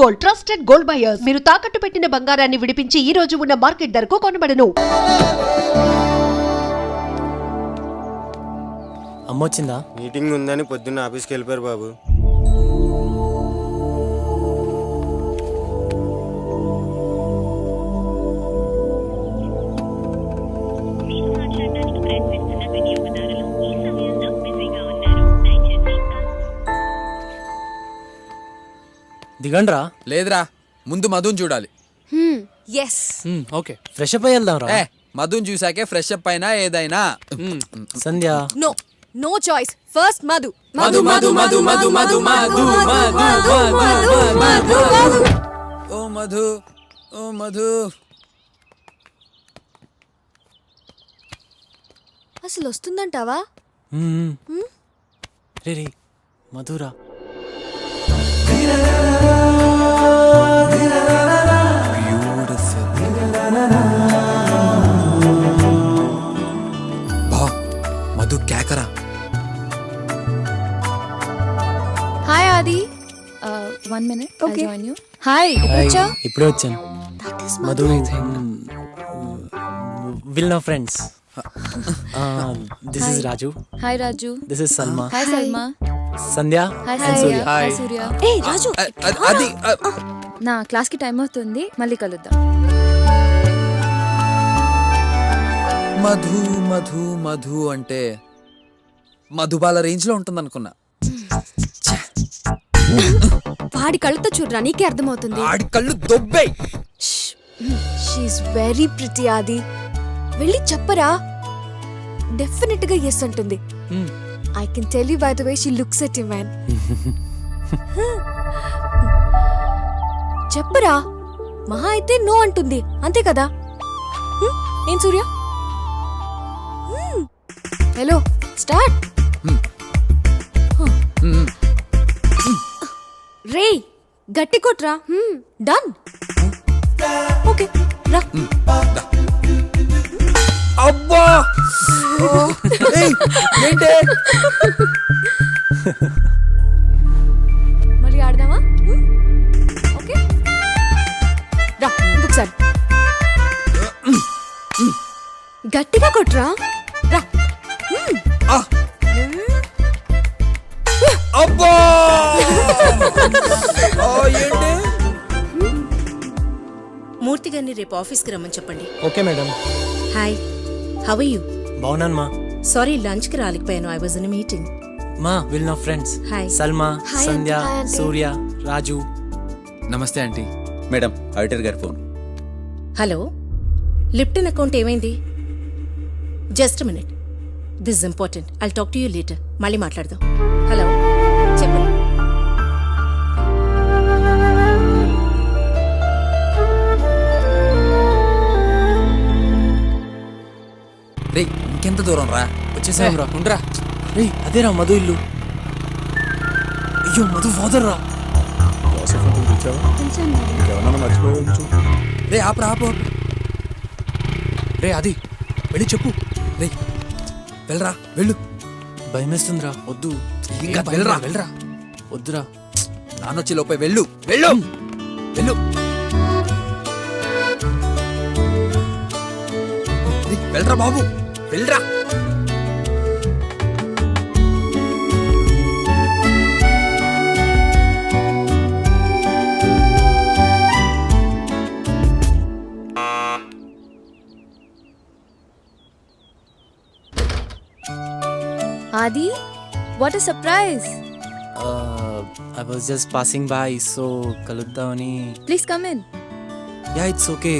Gold trusted gold buyers మీరు తాకట్టు పెట్టిన బంగారాన్ని విడిపించి ఈ రోజు ఉన్న మార్కెట్ ధరకు కొనబడను. అమ్మొచ్చిందా? మీటింగ్ ఉందని పొద్దున్న ఆఫీస్కి వెళ్ళిపోయారు బాబు. దిగండ్రా లేదురా ముందు మధుని చూడాలి ఎస్ ఓకే ఫ్రెష్ అప్ వెళ్దాం రా ఏ మధుని చూసాకే ఫ్రెష్ అప్ అయినా ఏదైనా Sandhya no no choice first Madhu Madhu, Madhu, Madhu, Madhu, Madhu, Madhu, Madhu, Madhu, Madhu ఓ మధు ఓ మధు అసలు వస్తుందంటావా. రే రే మధురా హాయ్ వచ్చా ఇప్పుడే వచ్చాను. మధు విల్ నా friends. This is Raju. Hi Raju. This is Salma. Hi Salma. Sandhya hi Surya. ఏ రాజు అది నా క్లాస్కి టైం అవుతుంది మళ్ళీ కలుద్దాం. మధు మధు మధు అంటే మధుబాల రేంజ్లో ఉంటుంది అనుకున్నా వాడి కళ్ళతో చూడరా నీకే అర్థమవుతుంది. ఆడి కళ్ళు దొబ్బే. షీఈ్ వెరీ ప్రిటీ ఆది. వెళ్ళి చెప్పరా. డెఫినెట్గా ఎస్ అంటుంది I can tell you by the way she looks at man చెప్పరా. మహా అయితే నో అంటుంది. అంతే కదా? ఏం సూర్య? హలో స్టార్ట్ రే గట్టి కొట్రా. డన్ ఓకే రా. అబ్బా! ఏంటే? మళ్ళీ ఆడదామా? ఓకే. రా ఇంకొకసారి గట్టిగా కొట్రా. అబ్బా! ఆ, ఏంటి? మూర్తి గారిని రేపు ఆఫీస్కి రమ్మని చెప్పండి. Okay madam. Hi how you బాగున్నాను మా. సారీ లంచ్కి రాలేకపోయాను. ఐ వాజ్ ఇన్ మీటింగ్ మా విల్ నా friends Hi. Salma Hi, Sandhya aunty. Hi, aunty. Surya Raju. నమస్తే aunty. Madam auditor garu phone. Hello Lipton account ఏమైంది? Just minute this important I'll talk to you later మళ్ళీ మాట్లాడదాం. రే ఇంకెంత దూరం రా? వచ్చేసాం రా ఉండరా. రే అదేరా మధు ఇల్లు. అయ్యో మధు ఫాదర్ రా. రే ఆపరా ఆపు ఆపు. రే అది వెళ్ళి చెప్పు. రే వెళ్ళరా వెళ్ళు. భయమేస్తుందిరా వద్దు. ఇంకా వెళ్ళరా వెళ్ళరా. వద్దురా. నానొచ్చి లోపే వెళ్ళు వెళ్ళు. వెళ్ళు. వెళ్ళరా బాబు. వెళ్ళరా. Adi what a surprise I was just passing by so కలుద్దామని. Please come in yeah it's okay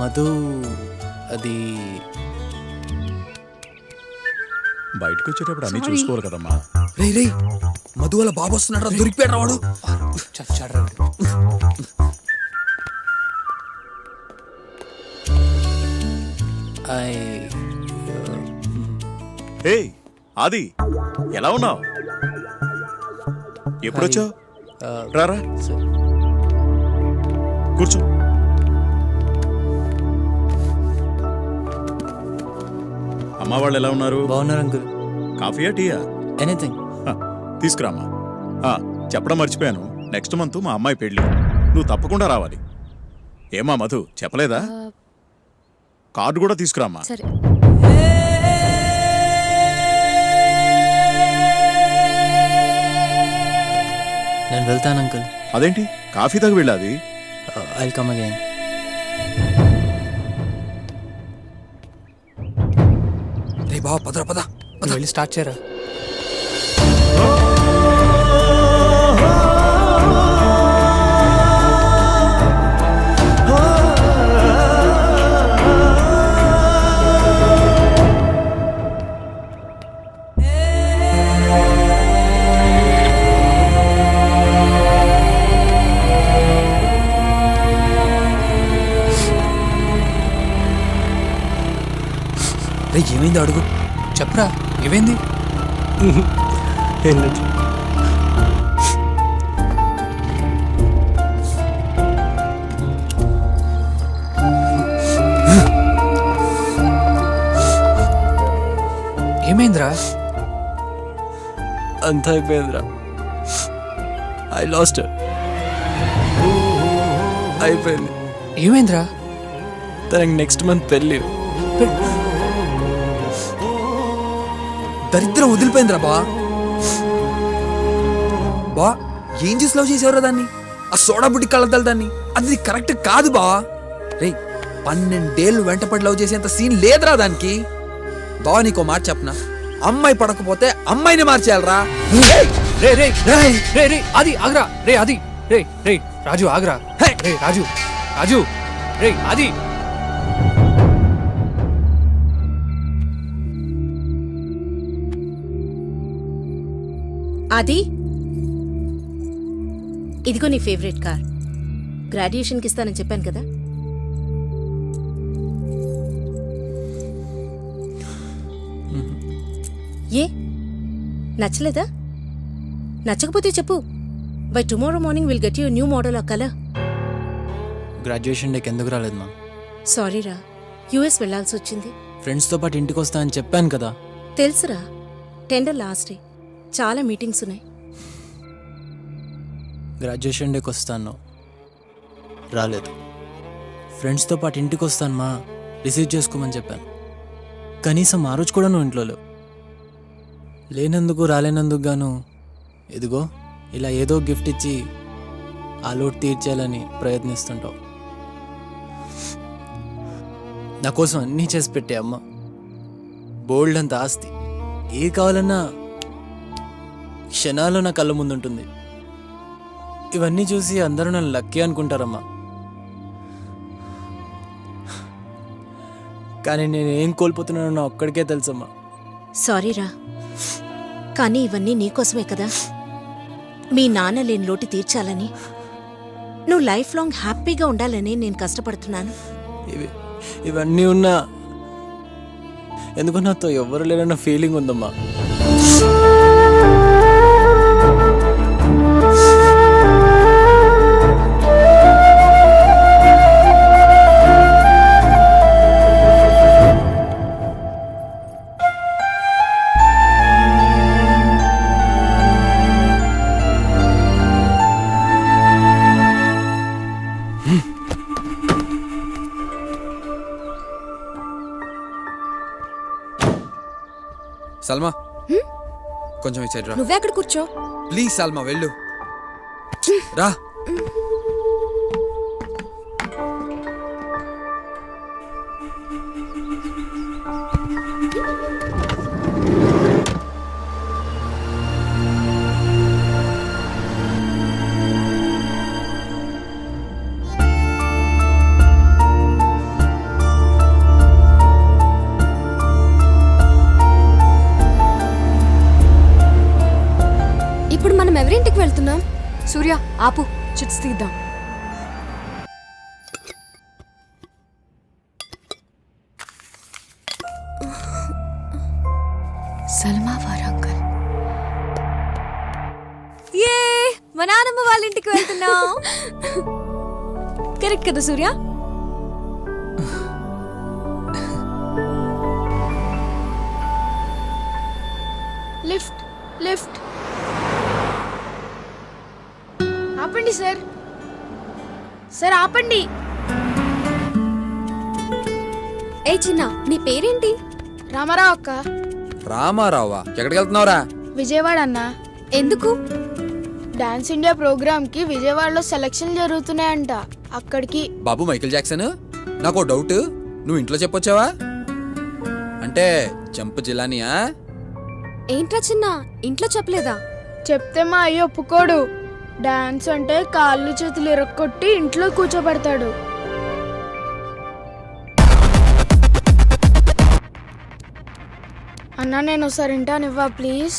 Madhu అది బయటకు వచ్చేటప్పుడు అన్ని చూసుకోవాలి కదమ్మా. రే రే మధు వాళ్ళ బాబు వస్తున్నాడు? దొరికిపోయాడు వాడు. హే ఆది ఎలా ఉన్నావు? ఎప్పుడొచ్చావు? రారా. కూర్చో. అమ్మ వాళ్ళు ఎలా ఉన్నారు? బాగున్నారు అంకుల్. కాఫీయా టీయా? ఎనీథింగ్ ఆ, చెప్పడం మర్చిపోయాను. నెక్స్ట్ మంత్ మా అమ్మాయి పెళ్ళి. నువ్వు తప్పకుండా రావాలి. ఏమా మధు చెప్పలేదా? కార్డు కూడా తీసుకురామ్మా సరే. నేను వెళ్తాను అంకుల్. అదేంటి? కాఫీ తాగి వెళ్ళాది? ఐ కమ్ అగైన్ బావ పదరా పద వెళ్ళి స్టార్ట్ చేయరా? రే ఏమైంది అడుగు? చెప్పరా ఏమైంది? ఏమైందిరా? అంతా అయిపోయిందిరా. ఐ లాస్ట్ అయిపోయింది. ఏమైందిరా? తనకి నెక్స్ట్ మంత్ పెళ్ళి. దరిద్రం వదిలిపోయిందిరా బా. బా ఏం చేసి లవ్ చేసేవరా దాన్ని? ఆ సోడా బుడ్డి కళ్ళద్దాలు దాన్ని? అది కరెక్ట్ కాదు బా. రే పన్నెండేళ్ళు వెంటపడి లవ్ చేసేంత సీన్ లేదురా దానికి. బావ నీకో మాట చెప్పనా? అమ్మాయి పడకపోతే అమ్మాయిని మార్చేయాలరా. రే రే రే రే అది ఆగ్రా. రే అది రే రే రాజు ఆగ్రా! రే రాజు రాజు. రే అది అది ఇదిగో నీ ఫేవరెట్ కార్. గ్రాడ్యుయేషన్కి ఇస్తానని చెప్పాను కదా. ఏ? నచ్చలేదా? నచ్చకపోతే చెప్పు. By tomorrow morning will get you new model ఆ కలర్. గ్రాడ్యుయేషన్ డేకి ఎందుకు రాలేదు మా సారీరా యూఎస్ వెళ్ళాల్సి వచ్చింది. ఫ్రెండ్స్తో పాటు ఇంటికి వస్తా అని చెప్పాను కదా. తెలుసురా. Tender last day. చాలా మీటింగ్స్ ఉన్నాయి. గ్రాడ్యుయేషన్ డేకి వస్తాను. రాలేదు. ఫ్రెండ్స్తో పాటు ఇంటికి వస్తాను మా. రిసీవ్ చేసుకోమని చెప్పాను. కనీసం ఆ రోజు కూడా నువ్వు ఇంట్లో లేవు. లేనందుకు రాలేనందుకు గాను ఇదిగో ఇలా ఏదో గిఫ్ట్ ఇచ్చి ఆ లోటు తీర్చేయాలని ప్రయత్నిస్తుంటావు. నా కోసం అన్నీ చేసి పెట్టే అమ్మ. బోల్డ్ అంత ఆస్తి. ఏ కావాలన్నా క్షణాల్లో నా కళ్ళ ముందుంటుంది. ఇవన్నీ చూసి అందరూ నన్ను లక్కీ అనుకుంటారమ్మా. కానీ నేను ఏం కోల్పోతున్నానో నా ఒక్కడికే తెలుసమ్మా. సారీరా కానీ ఇవన్నీ నీకోసమే కదా. మీ నాన్న లేని లోటు తీర్చాలని నువ్వు లైఫ్ లాంగ్ హ్యాపీగా ఉండాలని నేను కష్టపడుతున్నాను. ఇవి ఇవన్నీ ఉన్నా ఎందుకు నాతో ఎవరు లేరన్న ఫీలింగ్ ఉందమ్మా. సల్మా. కొంచెం సైడ్ రా. నువ్వే అక్కడ కూర్చో? ప్లీజ్ సల్మా వెళ్ళు. రా. సూర్య ఆపు. చిట్స్ తీద్దాం. సల్మా వారంగల్. ఏ మా నాన్నమ్మ వాళ్ళ ఇంటికి వెళ్తున్నాం కరెక్ట్ కదా సూర్య? Lift lift. ఆపండి సార్. సార్ ఆపండి. ఏ చిన్న నీ పేరేంటి? రామారావు అక్క. రామారావా? ఎక్కడికి వెళ్తున్నావురా విజయవాడ అన్న. ఎందుకు? డాన్స్ ఇండియా ప్రోగ్రామ్కి విజయవాడలో సెలక్షన్ జరుగుతున్నాయంట. అక్కడికి. బాబు మైకిల్ జాక్సన్? నాకు డౌట్. నువ్వు ఇంట్లో చెప్పొచ్చావా? అంటే చెంప జిలానియా ఏంట్రా చిన్న? ఇంట్లో చెప్పలేదా? చెప్తే మా అయ్య ఒప్పుకోడు. డాన్స్ అంటే కాళ్ళు చేతులు ఇరక్కొట్టి ఇంట్లో కూర్చోబెడతాడు. అన్నా నేను ఒకసారి వింటానివ్వా ప్లీజ్?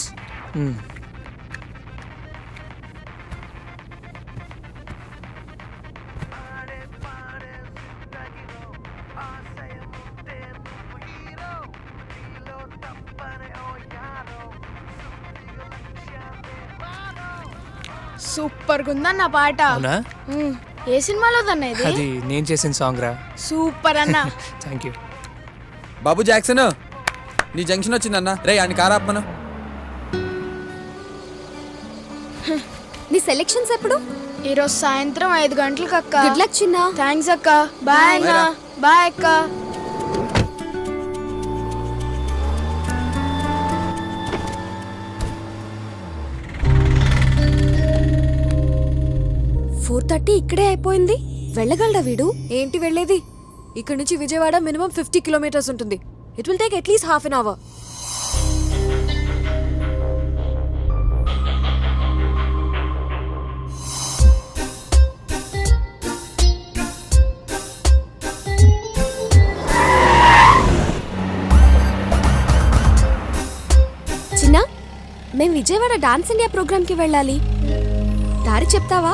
సూపర్ ఉందన్న పాట. అవునా? ఉమ్, ఏ సినిమాలో ఇది? అది నేను చేసిన సాంగ్ రా. సూపర్ అన్న. థ్యాంక్ యూ బాబు జాక్సన్ నీ జంక్షన్ వచ్చిందన్న. రే అని కారాపమను నీ సెలెక్షన్స్ ఎప్పుడు? ఈరోజు సాయంత్రం ఐదు గంటలకు అక్క గుడ్ లక్ చిన్న. థ్యాంక్స్ అక్క. బాయ్ అన్న బాయ్ అక్క. ఫోర్ థర్టీ ఇక్కడే అయిపోయింది. వెళ్ళగలడా వీడు? ఏంటి వెళ్ళేది? ఇక్కడ నుంచి విజయవాడ మినిమం ఫిఫ్టీ కిలోమీటర్స్ ఉంటుంది. It will take at least half an hour చిన్న మేము విజయవాడ డాన్స్ ఇండియా ప్రోగ్రామ్కి వెళ్ళాలి. దారి చెప్తావా?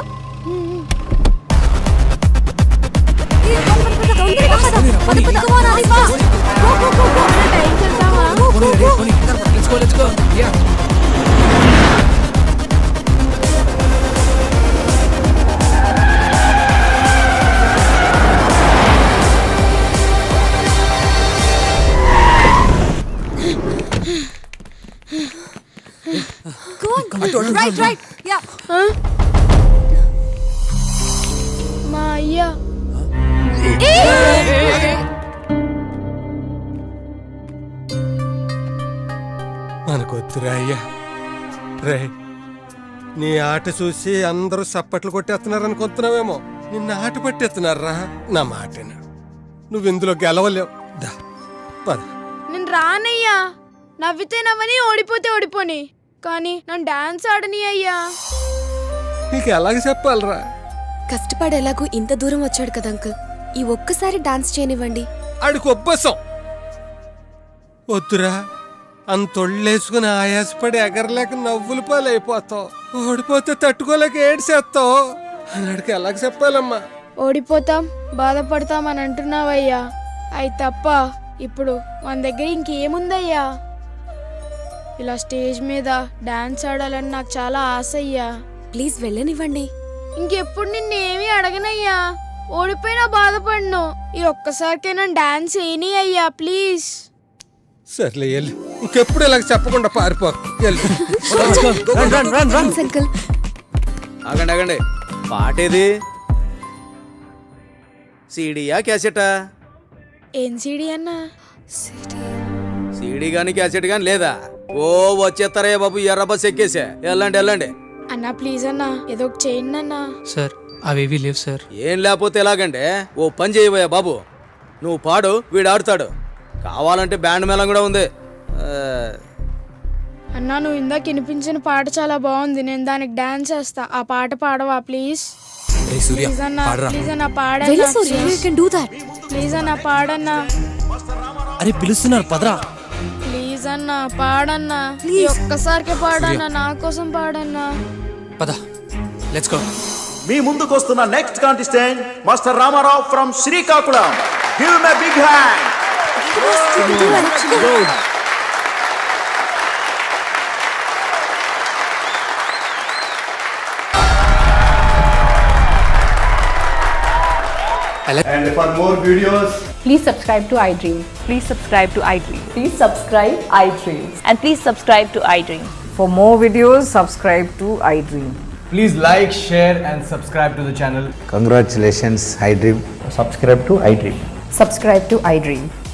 రైట్ రైట్ యా మా అయ్యా మనకొద్దురా అయ్యా రే నీ ఆట చూసి అందరూ సప్పట్లు కొట్టేస్తున్నారు అనుకుంటున్నావేమో నిన్న ఆట పట్టేస్తున్నారా? నా మాట విను. నువ్వు ఇందులో గెలవలేవు. దా పద. నేను రానయ్యా. నవ్వితే నవ్వని ఓడిపోతే ఓడిపోని. కానీ నన్ను డాన్స్ ఆడని అయ్యా నీకు ఎలాగ చెప్పాలరా? కష్టపడి ఎలాగో ఇంత దూరం వచ్చాడు కదా అంకుల్. ఈ ఒక్కసారి డాన్స్ చేయనివ్వండి. ఆడికి ఒబ్బసం. వద్దురా. అంతొళ్ళేసుకుని ఆయాసపడి ఎగరలేక నవ్వులు పాలైపోతావు. ఓడిపోతే తట్టుకోలేక ఏడ్చేస్తావు. అన్నాడికి ఎలాగ చెప్పాలమ్మా? ఓడిపోతాం బాధపడతాం అని అంటున్నావయ్యా. అయి తప్ప ఇప్పుడు మన దగ్గర ఇంకేముందయ్యా? ఇలా స్టేజ్ మీద డాన్స్ ఆడాలని నాకు చాలా ఆశ అయ్యా ప్లీజ్ వెళ్ళనివ్వండి. ఇంకెప్పుడు నిన్నేమీ అడగనయ్యా? ఓడిపోయినా బాధపడను. ఈ ఒక్కసారికైనా డాన్స్ వేయని అయ్యా ప్లీజ్. సర్లే వెళ్ళి ఇంకెప్పుడు ఇలాగ చెప్పకుండా పారిపో వెళ్ళు run run run run uncle. ఆగండి ఆగండి. పాట ఏది? సీడీయా క్యాసెటా? ఏం సీడీ అన్నా? సీడీ గాని క్యాసెట్ గాని లేదా? ఓ వచ్చేస్తారే బాబు ఎర్ర బస్ ఎక్కేసా. వెళ్ళండి వెళ్ళండి అన్నా ప్లీజ్ అన్నా ఏదో ఒకటి చేయండి అన్నా. సార్ అవేవి లేవు సార్. ఏం లేకపోతే ఎలాగంటే ఓ పని చేయబోయా బాబు. నువ్వు పాడు వీడు ఆడుతాడు. కావాలంటే బ్యాండ్ మేళం కూడా ఉంది. అన్నా నువ్వు ఇందాక వినిపించిన పాట చాలా బాగుంది. నేను దానికి డాన్స్ చేస్తా. ఆ పాట పాడవా ప్లీజ్ ప్లీజ్ అన్నా ప్లీజ్ అన్నా పాడన్నా. ప్లీజ్ అన్నా పాడన్నా. అరే పిలుస్తున్నారు పదరా. ప్లీజ్ అన్నా పాడన్నా. ఈ ఒక్కసారికే పాడన్నా నా కోసం పాడన్నా. పద లెట్స్ గో మీ ముందుకు వస్తున్న next contestant master Ramarao from Srikakulam give me big hand And for more videos, Please subscribe to iDream. Please subscribe to iDream. Please subscribe iDreams. And please subscribe to iDream. For more videos, subscribe to iDream. please like, share, and subscribe to the channel. congratulations, iDream. Subscribe to iDream. Subscribe to iDream.